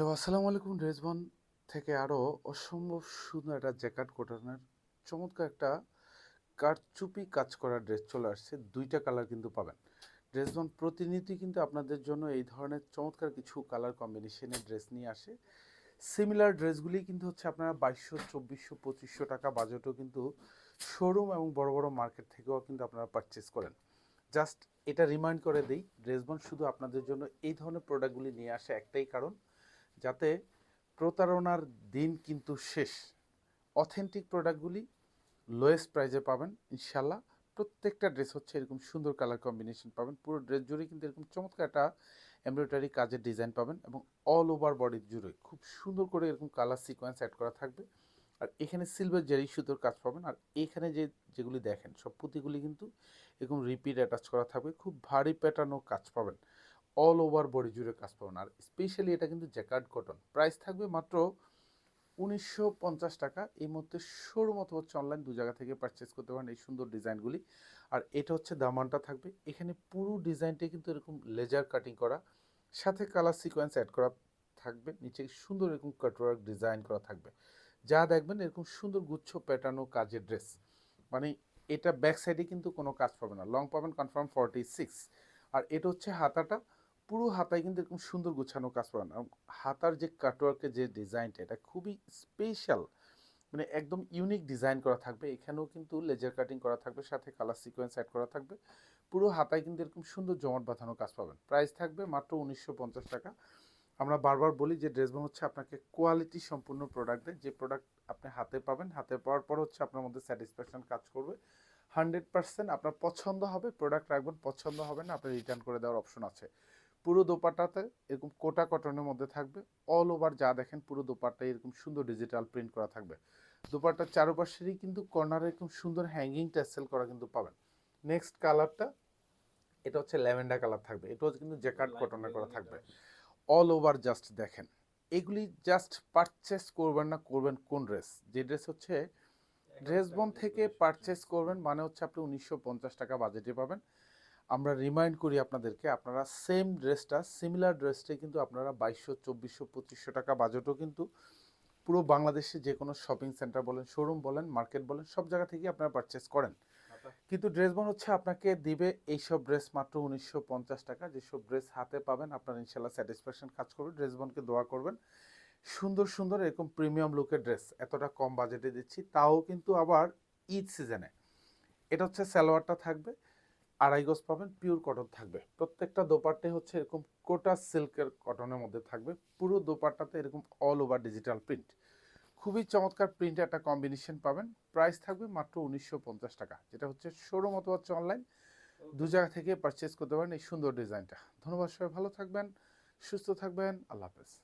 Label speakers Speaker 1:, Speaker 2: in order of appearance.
Speaker 1: তো আসসালামু আলাইকুম ড্রেসবন থেকে আরও অসম্ভব সুন্দর একটা জ্যাকেট কটনের চমৎকার একটা কারচুপি কাজ করা ড্রেস চলে আসছে। দুইটা কালার কিন্তু পাবেন। ড্রেসবন প্রতিনিধি কিন্তু আপনাদের জন্য এই ধরনের চমৎকার কিছু কালার কম্বিনেশনের ড্রেস নিয়ে আসে। সিমিলার ড্রেসগুলি কিন্তু হচ্ছে আপনারা বাইশশো, চব্বিশশো, পঁচিশশো টাকা বাজেটও কিন্তু শোরুম এবং বড় বড় মার্কেট থেকেও কিন্তু আপনারা পারচেস করেন। জাস্ট এটা রিমাইন্ড করে দিই ড্রেসবন শুধু আপনাদের জন্য এই ধরনের প্রোডাক্টগুলি নিয়ে আসে একটাই কারণ যাতে প্রতারণার দিন কিন্তু শেষ। অথেন্টিক প্রোডাক্টগুলি লোয়েস্ট প্রাইজে পাবেন ইনশাল্লাহ প্রত্যেকটা ড্রেস হচ্ছে এরকম সুন্দর কালার কম্বিনেশন পাবেন। পুরো ড্রেস জুড়ে কিন্তু এরকম চমৎকার একটা এমব্রয়ডারি কাজের ডিজাইন পাবেন এবং অল ওভার বডির জুড়ে খুব সুন্দর করে এরকম কালার সিকোয়েন্স অ্যাড করা থাকবে। আর এখানে সিলভার জেরি সুতোর কাজ পাবেন। আর এখানে যে, যেগুলি দেখেন, সব পুঁতিগুলি কিন্তু এরকম রিপিট অ্যাটাচ করা থাকবে। খুব ভারী প্যাটার্নও কাজ পাবেন। অল ওভার বডি জুড়ে কাজ পাবেন আর স্পেশালি এটা কিন্তু জ্যাকার্ড কটন প্রাইস থাকবে মাত্র উনিশশো পঞ্চাশ টাকা। এই মুহূর্তে শোরুম অথবা হচ্ছে অনলাইন দু জায়গা থেকে পারচেস করতে পারেন এই সুন্দর ডিজাইনগুলি আর এটা হচ্ছে দামানটা থাকবে। এখানে পুরো ডিজাইনটাই কিন্তু এরকম লেজার কাটিং করা। সাথে কালার সিকোয়েন্স অ্যাড করা থাকবে। নিচে সুন্দর এরকম কাটওয়ার্ক ডিজাইন করা থাকবে। যা দেখবেন এরকম সুন্দর গুচ্ছ প্যাটার্ন ও কাজের ড্রেস মানে এটা ব্যাক সাইডে কিন্তু কোনো কাজ পাবে না। লং পাবেন কনফার্ম ফর্টি সিক্স আর এটা হচ্ছে হাতাটা। পুরো হাতায় কিন্তু এরকম সুন্দর গুছানো কাজ আর হাতার যে কাটওয়ার্কের যে ডিজাইনটা এটা খুবই স্পেশাল মানে একদম ইউনিক ডিজাইন করা থাকবে। এখানেও কিন্তু লেজার কাটিং করা থাকবে, সাথে কালার সিকোয়েন্স অ্যাড করা থাকবে। পুরো হাতায় কিন্তু এরকম সুন্দর জমাট বাঁধানো কাজ পাবেন। প্রাইস থাকবে মাত্র উনিশশো পঞ্চাশ টাকা। আমরা বারবার বলি যে ড্রেসবন হচ্ছে আপনাকে কোয়ালিটি সম্পূর্ণ প্রোডাক্ট যে প্রোডাক্ট আপনি হাতে পাবেন, হাতে পাওয়ার পর হচ্ছে আপনার মধ্যে স্যাটিসফ্যাকশন কাজ করবে। হান্ড্রেড পার্সেন্ট আপনার পছন্দ হবে প্রোডাক্ট রাখবেন, পছন্দ হবে না আপনি রিটার্ন করে দেওয়ার অপশন আছে। পুরো দোপাট্টাতে এরকম কোটা কটনের মধ্যে থাকবে। অল ওভার যা দেখেন পুরো দোপাট্টা এরকম সুন্দর ডিজিটাল প্রিন্ট করা থাকবে। দোপাট্টার চারপাশেরই কিন্তু কর্নারে এরকম সুন্দর হ্যাঙ্গিং টেসেল করা কিন্তু পাবেন। নেক্সট কালারটা এটা হচ্ছে ল্যাভেন্ডার কালার থাকবে। এটাও কিন্তু জ্যাকার্ড কটনের করা থাকবে। অল ওভার জাস্ট দেখেন। এগুলি জাস্ট পারচেস করবেন না করবেন কোন ড্রেস যে ড্রেস হচ্ছে ড্রেসবন থেকে পারচেস করবেন মানে হচ্ছে আপনি উনিশশো পঞ্চাশ টাকা বাজেটে পাবেন। আমরা রিমাইন্ড করি আপনাদেরকে আপনারা সেম ড্রেসটা সিমিলার ড্রেসটাই কিন্তু আপনারা বাইশশো চব্বিশশো পঁচিশশো টাকা বাজেটও কিন্তু পুরো বাংলাদেশে যে কোনো শপিং সেন্টার বলেন শোরুম বলেন মার্কেট বলেন সব জায়গা থেকে আপনারা পারচেস করেন। কিন্তু ড্রেসবন হচ্ছে আপনাকে দিবে এইসব ড্রেস মাত্র উনিশশো পঞ্চাশ টাকা যেসব ড্রেস হাতে পাবেন আপনার ইনশাল্লাহ স্যাটিসফ্যাকশন কাজ করবে ড্রেসবনকে দোয়া করবেন। সুন্দর সুন্দর এরকম প্রিমিয়াম লুকের ড্রেস এতটা কম বাজেটে দিচ্ছি তাও কিন্তু আবার ঈদ সিজনে এটা হচ্ছে সালোয়ারটা থাকবে আড়াই গজ পাবেন পিওর কটন থাকবে। প্রত্যেকটা দোপাট্টে হচ্ছে এরকম কোটা সিল্কের কটনের মধ্যে থাকবে। পুরো দোপাট্টাতে এরকম অল ওভার ডিজিটাল প্রিন্ট খুবই চমৎকার প্রিন্টে একটা কম্বিনেশন পাবেন। প্রাইস থাকবে মাত্র উনিশশো পঞ্চাশ টাকা, যেটা হচ্ছে শোরুম অথবা হচ্ছে অনলাইন দু জায়গা থেকে পারচেস করতে পারেন এই সুন্দর ডিজাইনটা ধন্যবাদ সবাই, ভালো থাকবেন, সুস্থ থাকবেন, আল্লাহ হাফেজ।